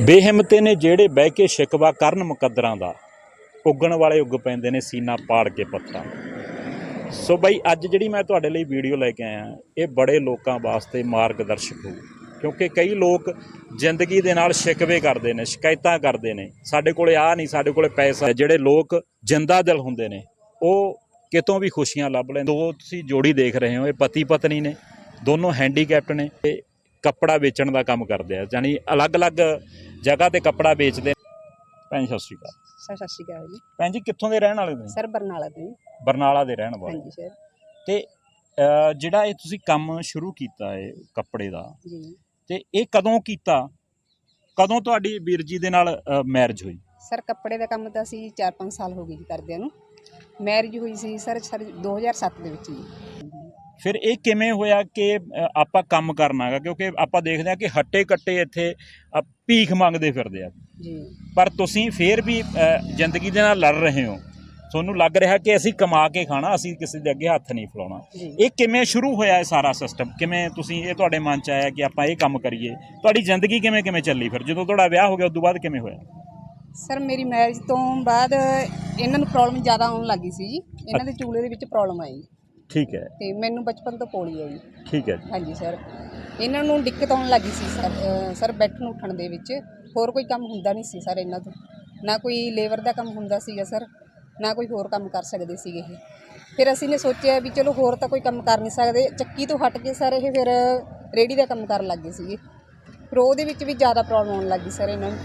ਬੇਹਿੰਮਤੇ ਨੇ ਜਿਹੜੇ ਬਹਿ ਕੇ ਸ਼ਿਕਵਾ ਕਰਨ ਮੁਕੱਦਰਾਂ ਦਾ, ਉੱਗਣ ਵਾਲੇ ਉੱਗ ਪੈਂਦੇ ਨੇ ਸੀਨਾ ਪਾੜ ਕੇ ਪੱਥਰਾਂ ਦਾ। ਸੋ ਬਈ, ਅੱਜ ਜਿਹੜੀ ਮੈਂ ਤੁਹਾਡੇ ਲਈ ਵੀਡੀਓ ਲੈ ਕੇ ਆਇਆ, ਇਹ ਬੜੇ ਲੋਕਾਂ ਵਾਸਤੇ ਮਾਰਗਦਰਸ਼ਕ ਹੋਊ। ਕਿਉਂਕਿ ਕਈ ਲੋਕ ਜ਼ਿੰਦਗੀ ਦੇ ਨਾਲ ਸ਼ਿਕਵੇ ਕਰਦੇ ਨੇ, ਸ਼ਿਕਾਇਤਾਂ ਕਰਦੇ ਨੇ। ਸਾਡੇ ਕੋਲੇ ਆ ਨਹੀਂ, ਸਾਡੇ ਕੋਲੇ ਪੈਸਾ ਜਿਹੜੇ ਲੋਕ ਜਿੰਦਾ ਦਿਲ ਹੁੰਦੇ ਨੇ, ਉਹ ਕਿਤੋਂ ਵੀ ਖੁਸ਼ੀਆਂ ਲੱਭ ਲੈਂਦੇ ਦੋ ਤੁਸੀਂ ਜੋੜੀ ਦੇਖ ਰਹੇ ਹੋ, ਇਹ ਪਤੀ ਪਤਨੀ ਨੇ, ਦੋਨੋਂ ਹੈਂਡੀਕੈਪਟ ਨੇ। ਤੇ ਕੱਪੜਾ ਵੇਚਣ ਦਾ ਕੰਮ ਕਰਦੇ ਆ ਯਾਨੀ ਅਲੱਗ-ਅਲੱਗ ਜਗ੍ਹਾ ਤੇ ਕੱਪੜਾ ਵੇਚਦੇ ਭੈਣ ਸਤਿ ਸ਼੍ਰੀ ਅਕਾਲ। ਸਰ ਸਤਿ ਸ਼੍ਰੀ ਅਕਾਲ ਜੀ। ਭੈਣ ਜੀ ਕਿੱਥੋਂ ਦੇ ਰਹਿਣ ਵਾਲੇ ਹੋ ਸਰ ਬਰਨਾਲਾ ਤੋਂ ਜੀ। ਬਰਨਾਲਾ ਦੇ ਰਹਿਣ ਵਾਲੇ। ਹਾਂਜੀ ਸਰ। ਤੇ ਅਹ, ਜਿਹੜਾ ਇਹ ਤੁਸੀਂ ਕੰਮ ਸ਼ੁਰੂ ਕੀਤਾ ਹੈ ਕੱਪੜੇ ਦਾ ਜੀ। ਤੇ ਇਹ ਕਦੋਂ ਕੀਤਾ? ਕਦੋਂ ਤੁਹਾਡੀ ਵੀਰ ਜੀ ਦੇ ਨਾਲ ਮੈਰਿਜ ਹੋਈ? ਸਰ ਕੱਪੜੇ ਦਾ ਕੰਮ ਤਾਂ ਅਸੀਂ 4-5 ਸਾਲ ਹੋ ਗਏ ਜੀ ਕਰਦਿਆਂ ਨੂੰ। ਮੈਰਿਜ ਹੋਈ ਸੀ ਸਰ ਸਰ 2007 ਦੇ ਵਿੱਚ ਜੀ। ਫਿਰ ਇਹ ਕਿਵੇਂ ਹੋਇਆ ਕਿ ਆਪਾਂ ਕੰਮ ਕਰਨਾ ਹੈਗਾ? ਕਿਉਂਕਿ ਆਪਾਂ ਦੇਖਦੇ ਹਾਂ ਕਿ ਹੱਟੇ ਕੱਟੇ ਇੱਥੇ ਭੀਖ ਮੰਗਦੇ ਫਿਰਦੇ ਆ। ਜੀ। ਪਰ ਤੁਸੀਂ ਫੇਰ ਵੀ ਜ਼ਿੰਦਗੀ ਦੇ ਨਾਲ ਲੜ ਰਹੇ ਹੋ। ਤੁਹਾਨੂੰ ਲੱਗ ਰਿਹਾ ਕਿ ਅਸੀਂ ਕਮਾ ਕੇ ਖਾਣਾ ਅਸੀਂ ਕਿਸੇ ਦੇ ਅੱਗੇ ਹੱਥ ਨਹੀਂ ਫਲਾਉਣਾ। ਇਹ ਕਿਵੇਂ ਸ਼ੁਰੂ ਹੋਇਆ ਇਹ ਸਾਰਾ ਸਿਸਟਮ ਕਿਵੇਂ ਤੁਸੀਂ ਇਹ ਤੁਹਾਡੇ ਮਨ ਚ ਆਇਆ ਕਿ ਆਪਾਂ ਇਹ ਕੰਮ ਕਰੀਏ? ਤੁਹਾਡੀ ਜ਼ਿੰਦਗੀ ਕਿਵੇਂ ਕਿਵੇਂ ਚੱਲੀ ਫਿਰ? ਜਦੋਂ ਤੁਹਾਡਾ ਵਿਆਹ ਹੋ ਗਿਆ ਉਸ ਤੋਂ ਬਾਅਦ ਕਿਵੇਂ ਹੋਇਆ? ਸਰ ਮੇਰੀ ਮੈਰਿਜ ਤੋਂ ਬਾਅਦ ਇਹਨਾਂ ਨੂੰ ਪ੍ਰੋਬਲਮ ਜ਼ਿਆਦਾ ਆਉਣ ਲੱਗੀ ਸੀ ਜੀ। ਇਹਨਾਂ ਦੇ ਚੂਲੇ ਦੇ ਵਿੱਚ ਪ੍ਰੋਬਲਮ ਆਈ। ਠੀਕ ਹੈ। ਤੇ ਮੈਨੂੰ ਬਚਪਨ ਤੋਂ ਪੋਲੀ ਆਈ ਠੀਕ ਹੈ ਜੀ। ਹਾਂਜੀ ਸਰ। ਇਹਨਾਂ ਨੂੰ ਦਿੱਕਤ ਆਉਣ ਲੱਗੀ ਸੀ ਸਰ ਅਹ ਸਰ ਬੈਠਣ ਉੱਠਣ ਦੇ ਵਿੱਚ। ਹੋਰ ਕੋਈ ਕੰਮ ਹੁੰਦਾ ਨਹੀਂ ਸੀ ਸਰ ਇਹਨਾਂ ਤੋਂ। ਨਾ ਕੋਈ ਲੇਬਰ ਦਾ ਕੰਮ ਹੁੰਦਾ ਸੀਗਾ ਸਰ ਨਾ ਕੋਈ ਹੋਰ ਕੰਮ ਕਰ ਸਕਦੇ ਸੀਗੇ ਇਹ। ਫਿਰ ਅਸੀਂ ਨੇ ਸੋਚਿਆ ਵੀ ਚਲੋ ਹੋਰ ਤਾਂ ਕੋਈ ਕੰਮ ਕਰ ਨਹੀਂ ਸਕਦੇ। ਚੱਕੀ ਤੋਂ ਹਟ ਕੇ ਸਰ ਇਹ ਫਿਰ ਰੇੜੀ ਦਾ ਕੰਮ ਕਰਨ ਲੱਗ ਗਏ ਸੀਗੇ। ਫਿਰ ਉਹਦੇ ਵਿੱਚ ਵੀ ਜ਼ਿਆਦਾ ਪ੍ਰੋਬਲਮ ਆਉਣ ਲੱਗੀ ਸਰ ਇਹਨਾਂ ਨੂੰ।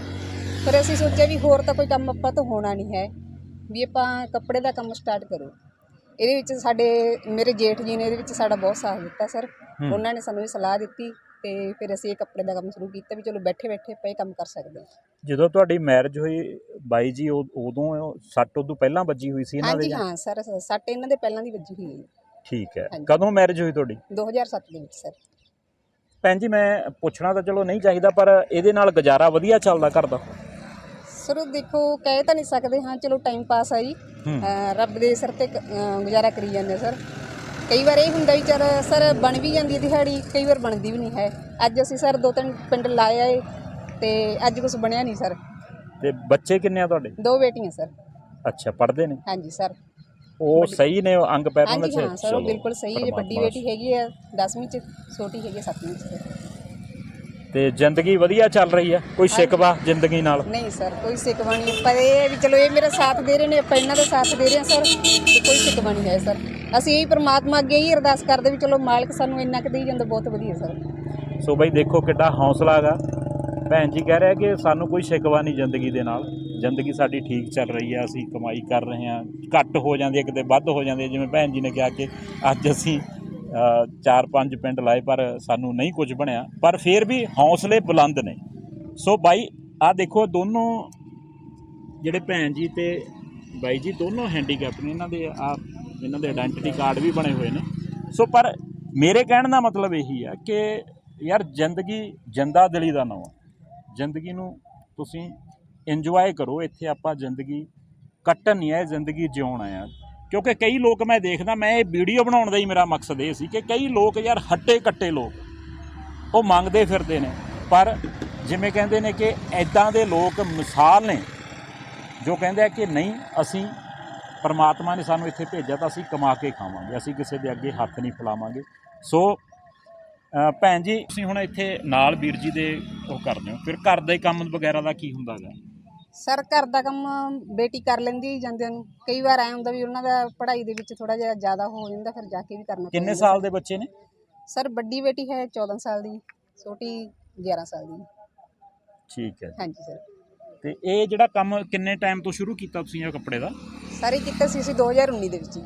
ਫਿਰ ਅਸੀਂ ਸੋਚਿਆ ਵੀ ਹੋਰ ਤਾਂ ਕੋਈ ਕੰਮ ਆਪਾਂ ਤੋਂ ਹੋਣਾ ਨਹੀਂ ਹੈ। ਵੀ ਆਪਾਂ ਕੱਪੜੇ ਦਾ ਕੰਮ ਸਟਾਰਟ ਕਰੋ। ਇਹਦੇ ਵਿੱਚ ਸਾਡੇ ਮੇਰੇ ਜੇਠ ਜੀ ਨੇ ਇਹਦੇ ਵਿੱਚ ਸਾਡਾ ਬਹੁਤ ਸਾਥ ਦਿੱਤਾ ਸਰ। ਉਹਨਾਂ ਨੇ ਸਾਨੂੰ ਇਹ ਸਲਾਹ ਦਿੱਤੀ ਤੇ ਫਿਰ ਅਸੀਂ ਇਹ ਕੱਪੜੇ ਦਾ ਕੰਮ ਸ਼ੁਰੂ ਕੀਤਾ ਵੀ ਚਲੋ ਬੈਠੇ ਬੈਠੇ ਇਹ ਕੰਮ ਕਰ ਸਕਦੇ ਹਾਂ। ਜਦੋਂ ਤੁਹਾਡੀ ਮੈਰਿਜ ਹੋਈ ਬਾਈ ਜੀ ਉਦ- ਸੱਟ ਉਦੋਂ ਪਹਿਲਾਂ ਵੱਜੀ ਹੋਈ ਸੀ ਇਹਨਾਂ ਦੇ ਹਾਂਜੀ ਜਾਂ- ਹਾਂ ਸਰ ਸੱਟ ਇਹਨਾਂ ਦੇ ਪਹਿਲਾਂ ਦੀ ਵੱਜੀ ਹੋਈ ਹੈ। ਠੀਕ ਹੈ। ਕਦੋਂ ਮੈਰਿਜ ਹੋਈ ਤੁਹਾਡੀ? 2007 ਦੇ ਵਿੱਚ ਸਰ। ਭੈਣ ਜੀ ਮੈਂ ਪੁੱਛਣਾ ਤਾਂ ਚਲੋ ਨਹੀਂ ਚਾਹੀਦਾ ਪਰ ਇਹਦੇ ਨਾਲ ਗੁਜ਼ਾਰਾ ਵਧੀਆ ਚੱਲਦਾ ਘਰ ਦਾ? ਸਰ ਦੇਖੋ ਕਹਿ ਤਾਂ ਨਹੀਂ ਸਕਦੇ ਹਾਂ ਚਲੋ ਟਾਈਮ ਪਾਸ ਆ ਜੀ। ਅਹ ਰੱਬ ਦੇ ਸਿਰ ਤੇ ਕ- ਅਹ ਗੁਜ਼ਾਰਾ ਕਰੀ ਜਾਂਦੇ ਸਰ। ਕਈ ਵਾਰ ਇਹ ਹੁੰਦਾ ਵੀ ਚਲ ਸਰ ਬਣ ਵੀ ਜਾਂਦੀ ਹੈ ਦਿਹਾੜੀ ਕਈ ਵਾਰ ਬਣਦੀ ਵੀ ਨਹੀਂ ਹੈ। ਅੱਜ ਅਸੀਂ ਸਰ ਦੋ ਤਿੰਨ ਪਿੰਡ ਲਾਏ ਆਏ ਤੇ ਅੱਜ ਕੁਝ ਬਣਿਆ ਨਹੀਂ ਸਰ। ਤੇ ਬੱਚੇ ਕਿੰਨੇ ਆ ਤੁਹਾਡੇ? ਦੋ ਬੇਟੀਆਂ ਸਰ। ਅੱਛਾ ਪੜ੍ਹਦੇ ਨੇ? ਹਾਂਜੀ ਸਰ। ਉਹ ਸਹੀ ਨੇ ਉਹ ਅੰਗ ਪੈਰ ਉਹਨਾਂ ਹਾਂਜੀ ਚ ਹਾਂ ਸਰ ਉਹ ਬਿਲਕੁਲ ਸਹੀ ਹੈ। ਵੱਡੀ ਬੇਟੀ ਹੈਗੀ ਹੈ 10ਵੀਂ ਚ ਛੋਟੀ ਹੈਗੀ ਹੈ 7ਵੀਂ ਚ। ਤੇ ਜ਼ਿੰਦਗੀ ਵਧੀਆ ਚੱਲ ਰਹੀ ਹੈ ਕੋਈ ਸ਼ਿਕਵਾ ਜ਼ਿੰਦਗੀ ਨਾਲ? ਨਹੀਂ ਸਰ ਕੋਈ ਸਿਕਵਾ ਨਹੀਂ। ਪਰ ਇਹ ਵੀ ਚਲੋ ਇਹ ਮੇਰਾ ਸਾਥ ਦੇ ਰਹੇ ਨੇ ਆਪਾਂ ਇਹਨਾਂ ਦਾ ਸਾਥ ਦੇ ਰਹੇ ਹਾਂ ਸਰ। ਤੇ ਕੋਈ ਸਿਕਵਾ ਨਹੀਂ ਹੈ ਸਰ। ਅਸੀਂ ਇਹੀ ਪ੍ਰਮਾਤਮਾ ਅੱਗੇ ਹੀ ਅਰਦਾਸ ਕਰਦੇ ਵੀ ਚਲੋ ਮਾਲਕ ਸਾਨੂੰ ਇੰਨਾ ਕੁ ਦੇਈ ਜਾਂਦਾ ਬਹੁਤ ਵਧੀਆ ਸਰ। ਸੋ ਬਈ ਦੇਖੋ ਕਿੱਡਾ ਹੌਸਲਾ ਹੈਗਾ। ਭੈਣ ਜੀ ਕਹਿ ਰਿਹਾ ਕਿ ਸਾਨੂੰ ਕੋਈ ਸ਼ਿਕਵਾ ਨਹੀਂ ਜ਼ਿੰਦਗੀ ਦੇ ਨਾਲ। ਜ਼ਿੰਦਗੀ ਸਾਡੀ ਠੀਕ ਚੱਲ ਰਹੀ ਹੈ ਅਸੀਂ ਕਮਾਈ ਕਰ ਰਹੇ ਹਾਂ। ਘੱਟ ਹੋ ਜਾਂਦੀ ਹੈ ਕਿਤੇ ਵੱਧ ਹੋ ਜਾਂਦੀ ਹੈ। ਜਿਵੇਂ ਭੈਣ ਜੀ ਨੇ ਕਿਹਾ ਕਿ ਅੱਜ ਅਸੀਂ ਚਾਰ ਪੰਜ ਪਿੰਡ ਲਾਏ, ਪਰ ਸਾਨੂੰ ਨਹੀਂ ਕੁਝ ਬਣਿਆ। ਪਰ ਫਿਰ ਵੀ ਹੌਸਲੇ ਬੁਲੰਦ ਨੇ। ਸੋ ਬਾਈ ਆ ਦੇਖੋ, ਦੋਨੋਂ ਜਿਹੜੇ ਭੈਣ ਜੀ ਤੇ ਬਾਈ ਜੀ, ਦੋਨੋਂ ਹੈਂਡੀਕੈਪ ਨੇ। ਇਹਨਾਂ ਦੇ ਆ ਇਹਨਾਂ ਦੇ ਆਇਡੈਂਟੀਟੀ ਕਾਰਡ ਵੀ ਬਣੇ ਹੋਏ ਨੇ। ਸੋ ਪਰ ਮੇਰੇ ਕਹਿਣ ਦਾ ਮਤਲਬ ਇਹੀ ਆ ਕਿ ਯਾਰ, ਜ਼ਿੰਦਗੀ ਜਿੰਦਾ ਦਿਲੀ ਦਾ ਨਾਮ ਜ਼ਿੰਦਗੀ ਨੂੰ ਤੁਸੀਂ ਇੰਜੋਏ ਕਰੋ। ਇੱਥੇ ਆਪਾਂ ਜ਼ਿੰਦਗੀ ਕੱਟਣ ਨਹੀਂ ਹੈ ਜ਼ਿੰਦਗੀ ਜਿਉਣ ਆ। ਕਿਉਂਕਿ ਕਈ ਲੋਕ ਮੈਂ ਦੇਖਦਾ, ਮੈਂ ਇਹ ਵੀਡੀਓ ਬਣਾਉਣ ਦਾ ਹੀ ਮੇਰਾ ਮਕਸਦ ਇਹ ਸੀ ਕਿ ਕਈ ਲੋਕ ਯਾਰ ਹੱਟੇ ਕੱਟੇ ਲੋਕ, ਉਹ ਮੰਗਦੇ ਫਿਰਦੇ ਨੇ। ਪਰ ਜਿਵੇਂ ਕਹਿੰਦੇ ਨੇ ਕਿ ਐਦਾਂ ਦੇ ਲੋਕ ਮਿਸਾਲ ਨੇ, ਜੋ ਕਹਿੰਦੇ ਆ ਕਿ ਨਹੀਂ, ਅਸੀਂ ਪਰਮਾਤਮਾ ਨੇ ਸਾਨੂੰ ਇੱਥੇ ਭੇਜਿਆ ਤਾਂ ਅਸੀਂ ਕਮਾ ਕੇ ਖਾਵਾਂਗੇ, ਅਸੀਂ ਕਿਸੇ ਦੇ ਅੱਗੇ ਹੱਥ ਨਹੀਂ ਫੈਲਾਵਾਂਗੇ। ਸੋ ਭੈਣ ਜੀ, ਤੁਸੀਂ ਹੁਣ ਇੱਥੇ ਨਾਲ ਵੀਰ ਜੀ ਦੇ ਉਹ ਕਰਦੇ ਹੋ, ਫਿਰ ਘਰ ਦੇ ਕੰਮ ਵਗੈਰਾ ਦਾ ਕੀ ਹੁੰਦਾ ਗਾ ਸਰ ਘਰ ਦਾ ਕੰਮ ਬੇਟੀ ਕਰ ਲੈਂਦੀ ਹੈ ਜਾਂਦਿਆਂ ਨੂੰ। ਕਈ ਵਾਰ ਐ ਹੁੰਦਾ ਵੀ ਉਹਨਾਂ ਦਾ ਪੜ੍ਹਾਈ ਦੇ ਵਿੱਚ ਥੋੜਾ ਜਿਹਾ ਜ਼ਿਆਦਾ ਹੋ ਜਾਂਦਾ ਫਿਰ ਜਾ ਕੇ ਵੀ ਕਰਨਾ ਕਿੰਨੇ ਪੈਂਦਾ। ਸਾਲ ਦੇ ਬੱਚੇ ਨੇ? ਸਰ ਵੱਡੀ ਬੇਟੀ ਹੈ 14 ਸਾਲ ਦੀ ਛੋਟੀ 11 ਸਾਲ ਦੀ। ਠੀਕ ਹੈ ਹਾਂਜੀ ਸਰ। ਤੇ ਇਹ ਜਿਹੜਾ ਕੰਮ ਕਿੰਨੇ ਟਾਈਮ ਤੋਂ ਸ਼ੁਰੂ ਕੀਤਾ ਤੁਸੀਂ ਇਹ ਕੱਪੜੇ ਦਾ? ਸਾਰੇ ਕੀਤਾ ਸੀ ਅਸੀਂ 2019 ਦੇ ਵਿੱਚ।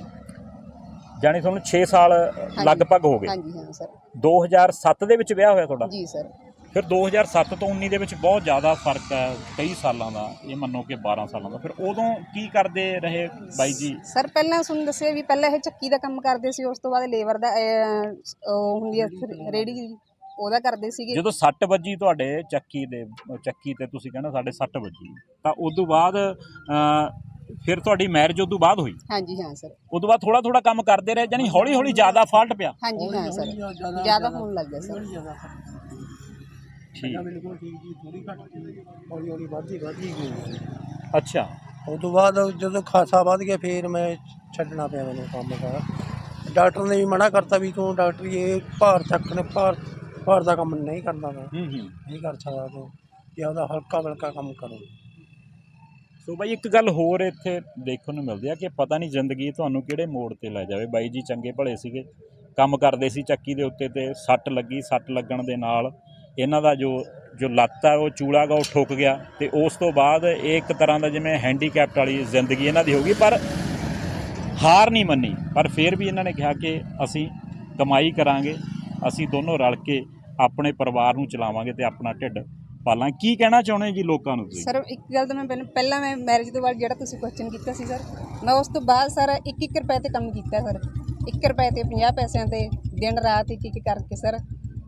ਜਾਣੀ ਤੁਹਾਨੂੰ 6 ਸਾਲ ਲਗਭਗ ਹੋ ਗਏ। ਹਾਂਜੀ ਹਾਂ ਸਰ। 2007 ਦੇ ਵਿੱਚ ਵਿਆਹ ਹੋਇਆ ਤੁਹਾਡਾ? ਜੀ ਸਰ। ਫਿਰ 2007 ਤੋਂ 19 ਦੇ ਵਿੱਚ ਬਹੁਤ ਜ਼ਿਆਦਾ ਫ਼ਰਕ ਹੈ ਕਈ ਸਾਲਾਂ ਦਾ ਇਹ ਮੰਨੋ ਕਿ 12 ਸਾਲਾਂ ਦਾ। ਫਿਰ ਉਦੋਂ ਕੀ ਕਰਦੇ ਰਹੇ ਬਾਈ ਜੀ? ਸਰ ਪਹਿਲਾਂ ਤੁਹਾਨੂੰ ਦੱਸਿਆ ਵੀ ਪਹਿਲਾਂ ਇਹ ਚੱਕੀ ਦਾ ਕੰਮ ਕਰਦੇ ਸੀ ਉਸ ਤੋਂ ਬਾਅਦ ਲੇਬਰ ਦਾ ਉਹ ਹੁੰਦੀ ਹੈ ਰੇੜੀ ਦੀ ਉਹਦਾ ਕਰਦੇ ਸੀਗੇ। ਜਦੋਂ ਸੱਟ ਵੱਜੀ ਤੁਹਾਡੇ ਚੱਕੀ ਦੇ ਚੱਕੀ ਤੇ ਤੁਸੀਂ ਕਹਿੰਦੇ ਸਾਡੇ ਸੱਟ ਵੱਜੀ ਤਾਂ ਉਸ ਤੋਂ ਬਾਅਦ ਫਿਰ ਤੁਹਾਡੀ ਮੈਰਿਜ ਉਸ ਤੋਂ ਬਾਅਦ ਹੋਈ? ਹਾਂਜੀ ਹਾਂ ਸਰ। ਉਸ ਤੋਂ ਬਾਅਦ ਥੋੜਾ ਥੋੜਾ ਕੰਮ ਕਰਦੇ ਰਹੇ ਜਾਨੀ ਹੌਲੀ ਹੌਲੀ ਜ਼ਿਆਦਾ ਫਾਲਟ ਪਿਆ? ਹਾਂਜੀ ਹਾਂ ਸਰ। ਜ਼ਿਆਦਾ ਹੋਣ ਲੱਗ ਗਿਆ ਸਰ। ਪਹਿਲਾਂ ਬਿਲਕੁਲ ਠੀਕ ਸੀ ਥੋੜੀ ਘੱਟ ਸੀ ਹੌਲੀ ਹੌਲੀ ਵੱਧਦੀ ਵੱਧਦੀ ਗਈ ਅੱਛਾ। ਉਸ ਤੋਂ ਬਾਅਦ ਜਦੋਂ ਖਾਸਾ ਵੱਧ ਗਿਆ ਫਿਰ ਮੈਂ ਛੱਡਣਾ ਪਿਆ ਮੈਨੂੰ ਕੰਮ ਸਾਰਾ ਡਾਕਟਰ ਨੇ ਵੀ ਮਨਾ ਕਰਤਾ ਵੀ ਤੂੰ ਡਾਕਟਰੀ ਇਹ ਭਾਰ ਚੱਕਣੇ ਭਾਰ ਭਾਰ ਦਾ ਕੰਮ ਨਹੀਂ ਕਰਨਾ ਮੈਂ। ਹੂੰ ਹੂੰ। ਨਹੀਂ ਕਰ ਸਕਦਾ ਤੂੰ ਕਿ ਉਹਦਾ ਹਲਕਾ ਹਲਕਾ ਕੰਮ ਕਰੋ। ਸੋ ਬਾਈ ਇੱਕ ਗੱਲ ਹੋਰ ਇੱਥੇ ਦੇਖਣ ਨੂੰ ਮਿਲਦੀ ਆ ਕਿ ਪਤਾ ਨਹੀਂ ਜ਼ਿੰਦਗੀ ਤੁਹਾਨੂੰ ਕਿਹੜੇ ਮੋੜ ਤੇ ਲੈ ਜਾਵੇ। ਬਾਈ ਜੀ ਚੰਗੇ ਭਲੇ ਸੀਗੇ ਕੰਮ ਕਰਦੇ ਸੀ ਚੱਕੀ ਦੇ ਉੱਤੇ ਤੇ ਸੱਟ ਲੱਗੀ ਸੱਟ ਲੱਗਣ ਦੇ ਨਾਲ ਇਹਨਾਂ ਦਾ ਜੋ ਜੋ ਲੱਤ ਆ, ਉਹ ਚੂੜਾ ਗਾ, ਉਹ ਠੁੱਕ ਗਿਆ ਤੇ ਉਸ ਤੋਂ ਬਾਅਦ ਇਹ ਇੱਕ ਤਰ੍ਹਾਂ ਦਾ ਜਿਵੇਂ ਹੈਂਡੀਕੈਪਟ ਵਾਲੀ ਜ਼ਿੰਦਗੀ ਇਹਨਾਂ ਦੀ ਹੋ ਗਈ, ਪਰ ਹਾਰ ਨਹੀਂ ਮੰਨੀ। ਪਰ ਫਿਰ ਵੀ ਇਹਨਾਂ ਨੇ ਕਿਹਾ ਕਿ ਅਸੀਂ ਕਮਾਈ ਕਰਾਂਗੇ, ਅਸੀਂ ਦੋਨੋਂ ਰਲ ਕੇ ਆਪਣੇ ਪਰਿਵਾਰ ਨੂੰ ਚਲਾਵਾਂਗੇ ਤੇ ਆਪਣਾ ਢਿੱਡ ਪਾਲਾਂ ਕੀ ਕਹਿਣਾ ਚਾਹੁੰਦੇ ਜੀ ਲੋਕਾਂ ਨੂੰ ਤੁਸੀਂ? ਸਰ, ਇੱਕ ਗੱਲ ਤਾਂ ਮੈਂ ਪਹਿਲਾਂ ਪਹਿਲਾਂ ਮੈਂ ਮੈਰਿਜ ਤੋਂ ਬਾਅਦ ਜਿਹੜਾ ਤੁਸੀਂ ਕੁਐਸਚਨ ਕੀਤਾ ਸੀ, ਸਰ, ਮੈਂ ਉਸ ਤੋਂ ਬਾਅਦ ਸਰ 1-1 ਰੁਪਏ ਤੇ ਕੰਮ ਕੀਤਾ, ਸਰ। 1 ਰੁਪਏ ਤੇ 50 ਪੈਸਿਆਂ ਤੇ ਦਿਨ ਰਾਤ ਇੱਕ ਇੱਕ ਕਰਕੇ, ਸਰ।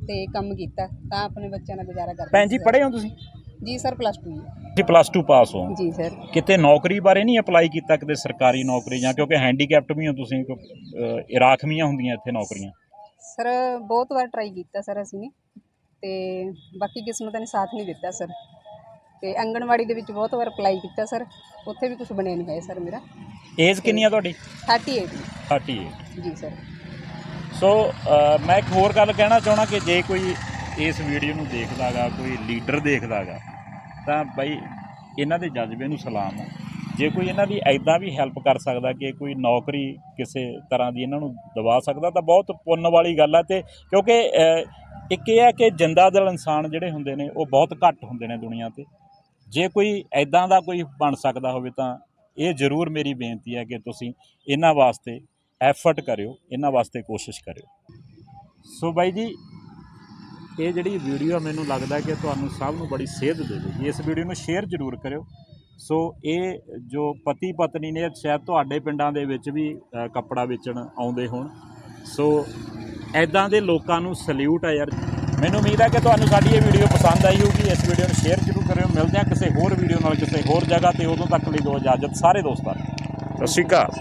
ਤੇ ਕੰਮ ਕੀਤਾ ਤਾਂ ਆਪਣੇ ਬੱਚਿਆਂ ਦਾ ਗੁਜ਼ਾਰਾ ਕਰਦੇ ਭੈਣ ਜੀ ਸੀ, ਪੜ੍ਹੇ ਹੋ ਤੁਸੀਂ। ਜੀ ਸਰ ਪਲੱਸ 2 ਤੁਸੀਂ ਪਲੱਸ 2 ਪਾਸ ਹੋ। ਜੀ ਸਰ। ਕਿਤੇ ਨੌਕਰੀ ਬਾਰੇ ਨਹੀਂ ਅਪਲਾਈ ਕੀਤਾ ਕਿਤੇ ਸਰਕਾਰੀ ਨੌਕਰੀ ਜਾਂ ਕਿਉਂਕਿ ਹੈਂਡੀਕੈਪਟ ਵੀ ਹੋ ਤੁਸੀਂ ਅਹ, ਰਾਖਵੀਆਂ ਹੁੰਦੀਆਂ ਇੱਥੇ ਨੌਕਰੀਆਂ। ਸਰ ਬਹੁਤ ਵਾਰ ਟਰਾਈ ਕੀਤਾ ਸਰ ਅਸੀਂ ਨੇ ਤੇ ਬਾਕੀ ਕਿਸਮਤ ਨੇ ਸਾਥ ਨਹੀਂ ਦਿੱਤਾ ਸਰ। ਤੇ ਅੰਗਣਵਾੜੀ ਦੇ ਵਿੱਚ ਬਹੁਤ ਵਾਰ ਅਪਲਾਈ ਕੀਤਾ ਸਰ ਉੱਥੇ ਵੀ ਕੁਝ ਬਣਿਆ ਨਹੀਂ ਹੋਇਆ ਸਰ ਮੇਰਾ। ਏਜ ਕਿੰਨੀ ਆ ਤੁਹਾਡੀ? 38 38 ਜੀ ਸਰ। ਸੋ ਮੈਂ ਇੱਕ ਹੋਰ ਗੱਲ ਕਹਿਣਾ ਚਾਹਣਾ ਕਿ ਜੇ ਕੋਈ ਇਸ ਵੀਡੀਓ ਨੂੰ ਦੇਖਦਾਗਾ, ਕੋਈ ਲੀਡਰ ਦੇਖਦਾਗਾ, ਤਾਂ ਬਈ ਇਹਨਾਂ ਦੇ ਜਜ਼ਬੇ ਨੂੰ ਸਲਾਮ ਹੈ ਜੇ ਕੋਈ ਇਹਨਾਂ ਦੀ ਐਦਾਂ ਵੀ ਹੈਲਪ ਕਰ ਸਕਦਾ ਕਿ ਕੋਈ ਨੌਕਰੀ ਕਿਸੇ ਤਰ੍ਹਾਂ ਦੀ ਇਹਨਾਂ ਨੂੰ ਦਵਾ ਸਕਦਾ, ਤਾਂ ਬਹੁਤ ਪੁੰਨ ਵਾਲੀ ਗੱਲ ਹੈ ਤੇ ਕਿਉਂਕਿ ਇੱਕ ਇਹ ਹੈ ਕਿ ਜਿੰਦਾ ਦਿਲ ਇਨਸਾਨ ਜਿਹੜੇ ਹੁੰਦੇ ਨੇ, ਉਹ ਬਹੁਤ ਘੱਟ ਹੁੰਦੇ ਨੇ ਦੁਨੀਆ ਤੇ। ਜੇ ਕੋਈ ਐਦਾਂ ਦਾ ਕੋਈ ਬਣ ਸਕਦਾ ਹੋਵੇ ਤਾਂ ਇਹ ਜ਼ਰੂਰ ਮੇਰੀ ਬੇਨਤੀ ਹੈ ਕਿ ਤੁਸੀਂ ਇਹਨਾਂ ਵਾਸਤੇ ਐਫਰਟ ਕਰਿਓ ਇਹਨਾਂ ਵਾਸਤੇ ਕੋਸ਼ਿਸ਼ ਕਰਿਓ। ਸੋ ਬਾਈ ਜੀ ਇਹ ਜਿਹੜੀ ਵੀਡੀਓ ਆ ਮੈਨੂੰ ਲੱਗਦਾ ਕਿ ਤੁਹਾਨੂੰ ਸਭ ਨੂੰ ਬੜੀ ਸੇਧ ਦੇਵੇਗੀ। ਇਸ ਵੀਡੀਓ ਨੂੰ ਸ਼ੇਅਰ ਜ਼ਰੂਰ ਕਰਿਓ। ਸੋ ਇਹ ਜੋ ਪਤੀ ਪਤਨੀ ਨੇ ਸ਼ਾਇਦ ਤੁਹਾਡੇ ਪਿੰਡਾਂ ਦੇ ਵਿੱਚ ਵੀ ਕੱਪੜਾ ਵੇਚਣ ਆਉਂਦੇ ਹੋਣ। ਸੋ ਐਦਾਂ ਦੇ ਲੋਕਾਂ ਨੂੰ ਸਲੂਟ ਆ ਯਾਰ। ਮੈਨੂੰ ਉਮੀਦ ਹੈ ਕਿ ਤੁਹਾਨੂੰ ਸਾਡੀ ਇਹ ਵੀਡੀਓ ਪਸੰਦ ਆਈ ਹੋਊਗੀ। ਇਸ ਵੀਡੀਓ ਨੂੰ ਸ਼ੇਅਰ ਜ਼ਰੂਰ ਕਰਿਓ। ਮਿਲਦੇ ਹਾਂ ਕਿਸੇ ਹੋਰ ਵੀਡੀਓ ਨਾਲ ਕਿਸੇ ਹੋਰ ਜਗ੍ਹਾ ਤੇ ਉਦੋਂ ਤੱਕ ਲਈ ਦਿਓ ਇਜਾਜ਼ਤ। ਸਾਰੇ ਦੋਸਤਾਂ ਸਤਿ ਸ਼੍ਰੀ ਅਕਾਲ।